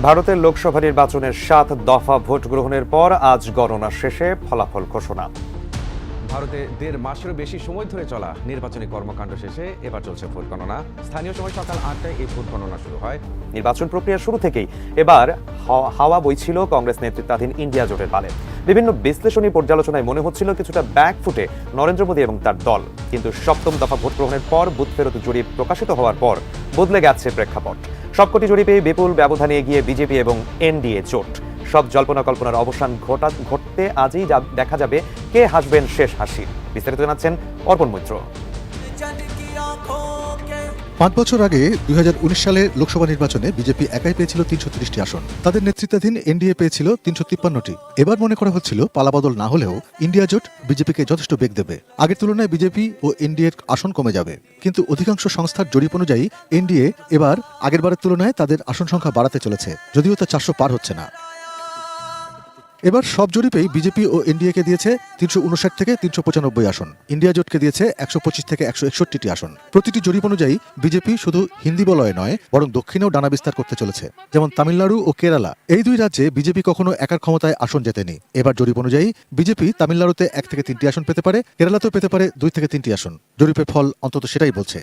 ভারতের লোকসভা নির্বাচনের সাত দফা ভোট গ্রহণের পর আজ গণনা শেষে ফলাফল ঘোষণা। ভারতে দেড় মাসেরও বেশি সময় ধরে চলা নির্বাচনী কর্মকাণ্ড শেষে এবার চলছে ভোট গণনা। স্থানীয় সময় সকাল আটটায় এই ভোট গণনা শুরু হয়। নির্বাচন প্রক্রিয়া শুরু থেকেই এবার হাওয়া- বইছিল কংগ্রেস নেতৃত্বাধীন ইন্ডিয়া জোটের পালে। বিভিন্ন বিশ্লেষণী পর্যালোচনায় মনে হচ্ছিল কিছুটা ব্যাক ফুটে নরেন্দ্র মোদী এবং তার দল। কিন্তু সপ্তম দফা ভোট গ্রহণের পর বুথ ফেরত জরিপ প্রকাশিত হওয়ার পর বদলে গেছে প্রেক্ষাপট। সবকটি জরিপে বিপুল ব্যবধানে এগিয়ে বিজেপি এবং এনডিএ জোট সব জল্পনা কল্পনার অবসান ঘটা, ঘটতে আজই দেখা যাবে, কে হাসবেন শেষ হাসি। বিস্তারিত জানাচ্ছেন অর্পণ মৈত্র। পাঁচ বছর আগে দুই সালের লোকসভা নির্বাচনে বিজেপি একাই পেয়েছিল তিনশো ত্রিশটি আসন। তাদের নেতৃত্বাধীন এনডিএ পেয়েছিল তিনশো তিপ্পান্নটি। এবার মনে করা হচ্ছিল, পালাবদল না হলেও ইন্ডিয়া জোট বিজেপিকে যথেষ্ট বেগ দেবে। আগের তুলনায় বিজেপি ও এনডিএর আসন কমে যাবে। কিন্তু অধিকাংশ সংস্থার জরিপ অনুযায়ী, এনডিএ এবার আগেরবারের তুলনায় তাদের আসন সংখ্যা বাড়াতে চলেছে, যদিও তা চারশো পার হচ্ছে না। এবার সব জরিপেই বিজেপি ও এনডিএকে দিয়েছে তিনশো উনষাট থেকে তিনশো পঁচানব্বই আসন। ইন্ডিয়া জোটকে দিয়েছে একশো পঁচিশ থেকে একশো একষট্টিটি আসন। প্রতিটি জরিপ অনুযায়ী বিজেপি শুধু হিন্দি বলয়ে নয়, বরং দক্ষিণেও ডানা বিস্তার করতে চলেছে। যেমন তামিলনাড়ু ও কেরালা, এই দুই রাজ্যে বিজেপি কখনো একার ক্ষমতায় আসন জেতেনি। এবার জরিপ অনুযায়ী বিজেপি তামিলনাড়ুতে এক থেকে তিনটি আসন পেতে পারে, কেরালাতেও পেতে পারে দুই থেকে তিনটি আসন। জরিপের ফল অন্তত সেটাই বলছে।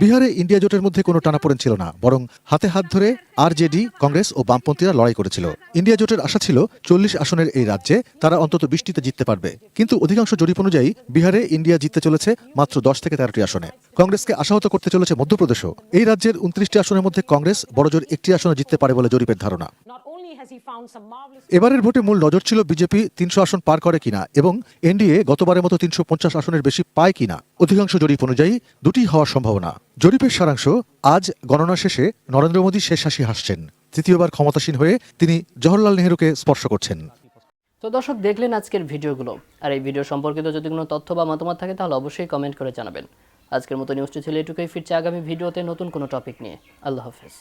বিহারে ইন্ডিয়া জোটের মধ্যে কোনো টানাপোড়েন ছিল না, বরং হাতে হাত ধরে আরজেডি, কংগ্রেস ও বামপন্থীরা লড়াই করেছিল। ইন্ডিয়া জোটের আশা ছিল চল্লিশ আসনের এই রাজ্যে তারা অন্তত বৃষ্টিতে জিততে পারবে। কিন্তু অধিকাংশ জরিপ অনুযায়ী বিহারে ইন্ডিয়া জিততে চলেছে মাত্র দশ থেকে তেরোটি আসনে। কংগ্রেসকে আশাহত করতে চলেছে মধ্যপ্রদেশও। এই রাজ্যের উনত্রিশটি আসনের মধ্যে কংগ্রেস বড়জোর একটি আসনে জিততে পারে বলে জরিপের ধারণা। এবারের ভোটে মূল নজর ছিল বিজেপি তিনশো আসন পার করে কিনা এবং এনডিএ গতবারের মতো তিনশো পঞ্চাশ আসনের বেশি পায় কিনা। অধিকাংশ জরিপ অনুযায়ী দুটি হওয়ার সম্ভাবনা। জরিপের সারাংশ আজ গণনা শেষে নরেন্দ্র মোদী শেষ হাসি হাসছেন। তৃতীয়বার ক্ষমতাসীন হয়ে তিনি জওহরলাল নেহরুকে স্পর্শ করছেন। তো দর্শক দেখলেন আজকের ভিডিওগুলো। আর এই ভিডিও সম্পর্কিত যদি কোনো তথ্য বা মতামত থাকে তাহলে অবশ্যই কমেন্ট করে জানাবেন। আজকের মতো নিউজটি ছিল এটুকুই। ফিরছে আগামী ভিডিওতে নতুন কোনো টপিক নিয়ে। আল্লাহ হাফেজ।